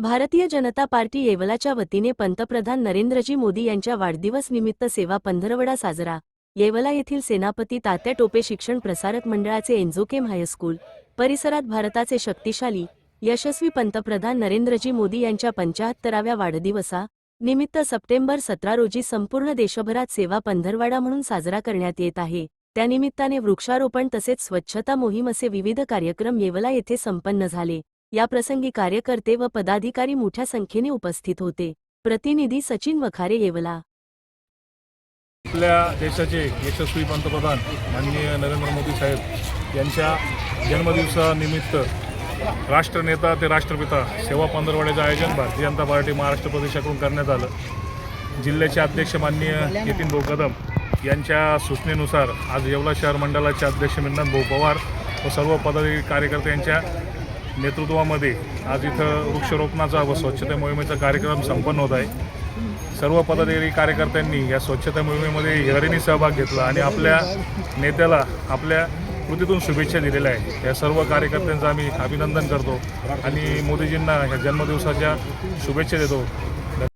Bharatiya Janata party येवलाच्या वतीने पंतप्रधान नरेंद्रजी मोदी यांच्या वाढदिवस निमित्त सेवा पंधरवडा साजरा. येवला येथील सेनापती तात्या टोपे शिक्षण प्रसारक मंडळाचे एन्झोकेम हायस्कूल परिसरात भारताचे शक्तिशाली यशस्वी पंतप्रधान नरेंद्रजी मोदी यांच्या पंचाहत्तराव्या वाढदिवसा निमित्त सप्टेंबर सतरा रोजी संपूर्ण देशभरात सेवा पंधरवाडा म्हणून साजरा करण्यात येत आहे. त्यानिमित्ताने वृक्षारोपण तसेच स्वच्छता मोहीम असे विविध कार्यक्रम येवला येथे संपन्न झाले. याप्रसंगी कार्यकर्ते व पदाधिकारी मोठ्या संख्येने उपस्थित होते. प्रतिनिधी सचिन वखारे येवला आपल्या देशाचे यशस्वी पंतप्रधान माननीय नरेंद्र मोदी साहेब यांच्या जन्मदिवसानिमित्त राष्ट्रनेता ते राष्ट्रपिता सेवा पंधरवड्याचं आयोजन भारतीय जनता पार्टी महाराष्ट्र प्रदेशाकडून करण्यात आलं. जिल्ह्याचे अध्यक्ष माननीय नितीन भाऊ कदम यांच्या सूचनेनुसार आज येवला शहर मंडळाचे अध्यक्ष मिन्नाथ भाऊ पवार व सर्व पदाधिकारी कार्यकर्त्यांच्या नेतृत्वामध्ये आज इथं वृक्षारोपणाचा व स्वच्छता मोहिमेचा कार्यक्रम संपन्न होत आहे. सर्व पदाधिकारी कार्यकर्त्यांनी या स्वच्छता मोहिमेमध्ये हिरारीने सहभाग घेतला आणि आपल्या नेत्याला आपल्या कृतीतून शुभेच्छा दिलेल्या आहेत. या सर्व कार्यकर्त्यांचं आम्ही अभिनंदन करतो आणि मोदीजींना ह्या जन्मदिवसाच्या शुभेच्छा देतो.